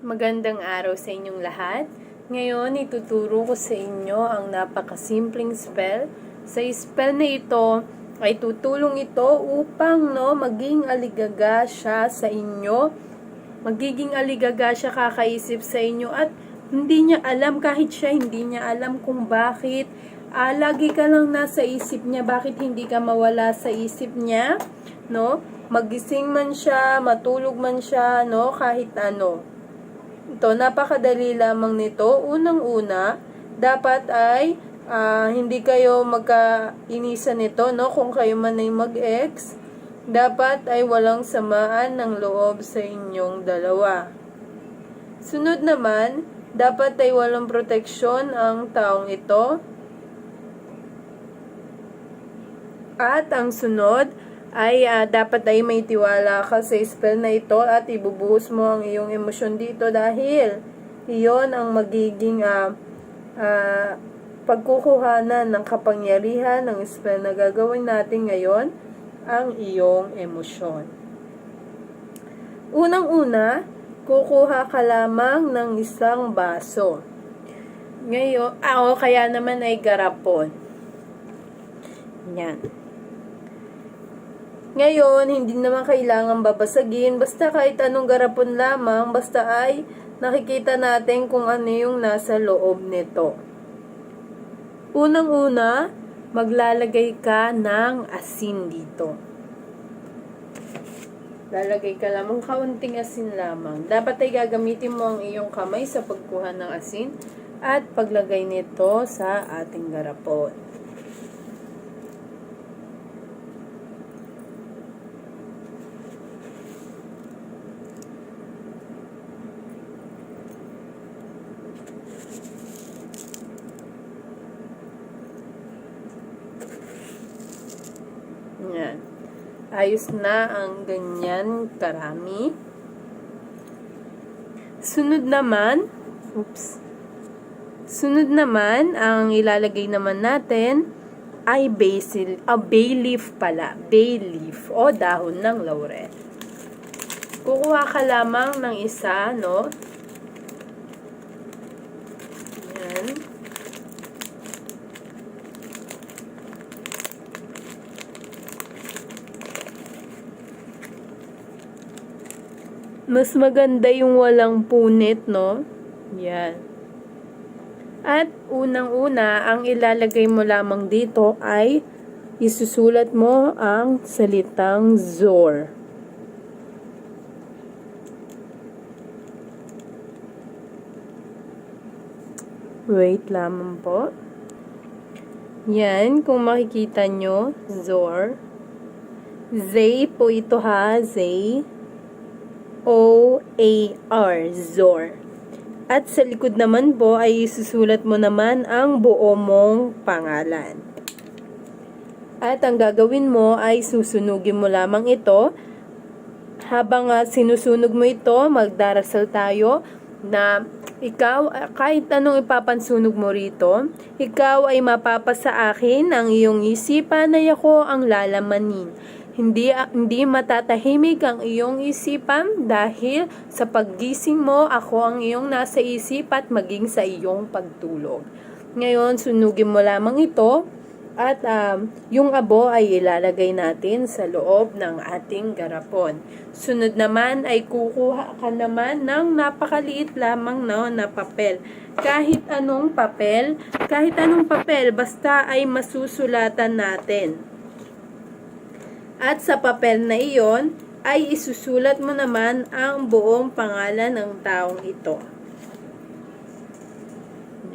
Magandang araw sa inyong lahat. Ngayon, ituturo ko sa inyo ang napakasimpleng spell. Sa spell na ito, ay tutulong ito upang no, maging aligaga siya sa inyo. Magiging aligaga siya kakaisip sa inyo at hindi niya alam kahit siya hindi niya alam kung bakit. Ah, lagi ka lang nasa isip niya, bakit hindi ka mawala sa isip niya, no? Magising man siya, matulog man siya, no? Kahit ano. Ito, napakadali lamang nito. Unang-una, dapat ay ah, hindi kayo magkainisan nito, no? Kung kayo man ay mag-ex, dapat ay walang samaan ng loob sa inyong dalawa. Sunod naman, dapat ay walang proteksyon ang taong ito. At ang sunod ay ah, dapat ay may tiwala ka sa spell na ito at ibubuhos mo ang iyong emosyon dito dahil iyon ang magiging ah, ah, pagkukuhanan ng kapangyarihan ng spell na gagawin natin ngayon ang iyong emosyon. Unang-una, kukuha ka lamang ng isang baso. Ngayon, ako kaya naman ay garapon. Yan. Ngayon, hindi naman kailangan babasagin. Basta kahit anong garapon lamang, basta ay nakikita natin kung ano yung nasa loob nito. Unang-una, maglalagay ka ng asin dito. Lalagay ka lamang kaunting asin lamang. Dapat ay gagamitin mo ang iyong kamay sa pagkuha ng asin at paglagay nito sa ating garapon. Yan. Ayos na ang ganyan karami. Sunod naman, oops. Sunod naman, ang ilalagay naman natin ay basil, ah, bay leaf pala. Bay leaf o dahon ng laurel. Kukuha ka lamang ng isa, no? Yan. Mas maganda yung walang punit, no? Yan. At unang-una, ang ilalagay mo lamang dito ay isusulat mo ang salitang Zor. Wait lamang po. Yan, kung makikita nyo, Zor. Zay po ito ha, Zay. O-A-R, Zor. At sa likod naman po ay isusulat mo naman ang buo mong pangalan. At ang gagawin mo ay susunugin mo lamang ito. Habang uh, sinusunog mo ito, magdarasal tayo na ikaw, ah, kahit anong ipapansunog mo rito, ikaw ay mapapasa akin ang iyong isipan na ako ang lalamanin. Hindi, hindi matatahimik ang iyong isipan dahil sa paggising mo, ako ang iyong nasa isip at maging sa iyong pagtulog. Ngayon, sunugin mo lamang ito at um, yung abo ay ilalagay natin sa loob ng ating garapon. Sunod naman ay kukuha ka naman ng napakaliit lamang no, na papel. Kahit anong papel, kahit anong papel, basta ay masusulatan natin. At sa papel na iyon, ay isusulat mo naman ang buong pangalan ng taong ito.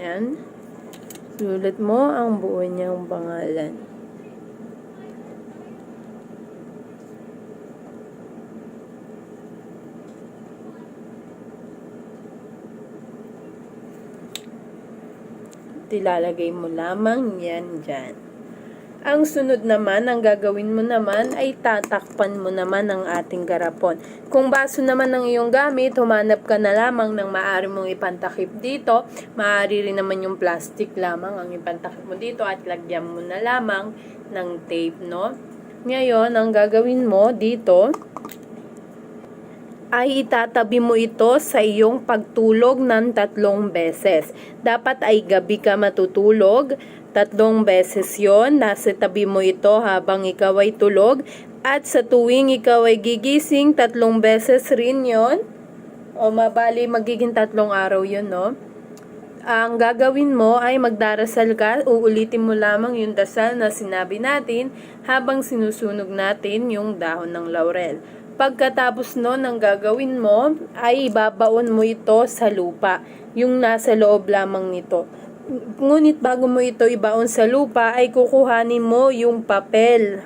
Yan. Sulat mo ang buo niyang pangalan. Tilalagay mo lamang yan dyan. Ang sunod naman, ang gagawin mo naman ay tatakpan mo naman ang ating garapon. Kung baso naman ng iyong gamit, humanap ka na lamang ng maaari mong ipantakip dito. Maaari rin naman yung plastic lamang ang ipantakip mo dito at lagyan mo na lamang ng tape, no? Ngayon, ang gagawin mo dito ay itatabi mo ito sa iyong pagtulog ng tatlong beses. Dapat ay gabi ka matutulog, tatlong beses yon nasa tabi mo ito habang ikaw ay tulog, at sa tuwing ikaw ay gigising, tatlong beses rin yon o mabali magiging tatlong araw yun, no? Ang gagawin mo ay magdarasal ka, uulitin mo lamang yung dasal na sinabi natin habang sinusunog natin yung dahon ng laurel. Pagkatapos nun, ang gagawin mo ay ibabaon mo ito sa lupa, yung nasa loob lamang nito. Ngunit bago mo ito ibaon sa lupa, ay kukuhanin mo yung papel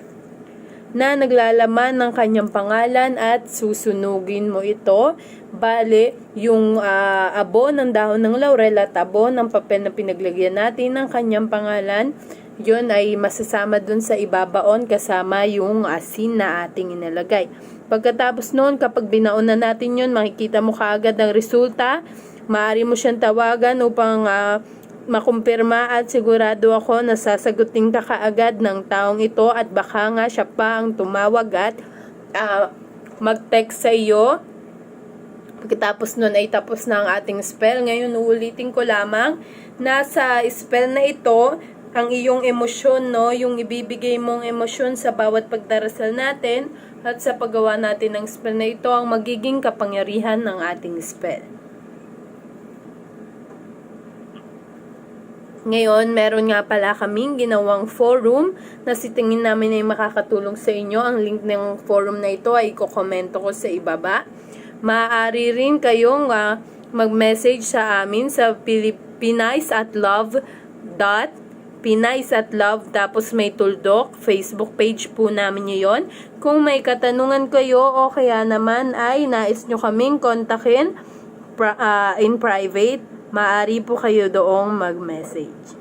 na naglalaman ng kanyang pangalan at susunugin mo ito. Bale, yung ah, abo ng dahon ng laurel at abo ng papel na pinaglagyan natin ng kanyang pangalan, yun ay masasama dun sa ibabaon kasama yung asin na ating inalagay. Pagkatapos noon, kapag binaon na natin yun, makikita mo kaagad ang resulta. Maaari mo siyang tawagan upang ah, makumpirma at sigurado ako na sasagutin ka kaagad ng taong ito at baka nga siya pa ang tumawag at ah, mag-text sa iyo. Pagkatapos nun ay tapos na ang ating spell. Ngayon, uulitin ko lamang na sa spell na ito, ang iyong emosyon, no? yung ibibigay mong emosyon sa bawat pagdarasal natin at sa paggawa natin ng spell na ito ang magiging kapangyarihan ng ating spell. Ngayon, meron nga pala kaming ginawang forum na si namin ay makakatulong sa inyo. Ang link ng forum na ito ay kukomento ko sa ibaba. Maaari rin kayong ah, mag-message sa amin sa Pilipinas at love dot Pinays at Love tapos may tuldok Facebook page po namin yon. Kung may katanungan kayo o kaya naman ay nais nyo kaming kontakin ah, in private, maaari po kayo doong mag-message.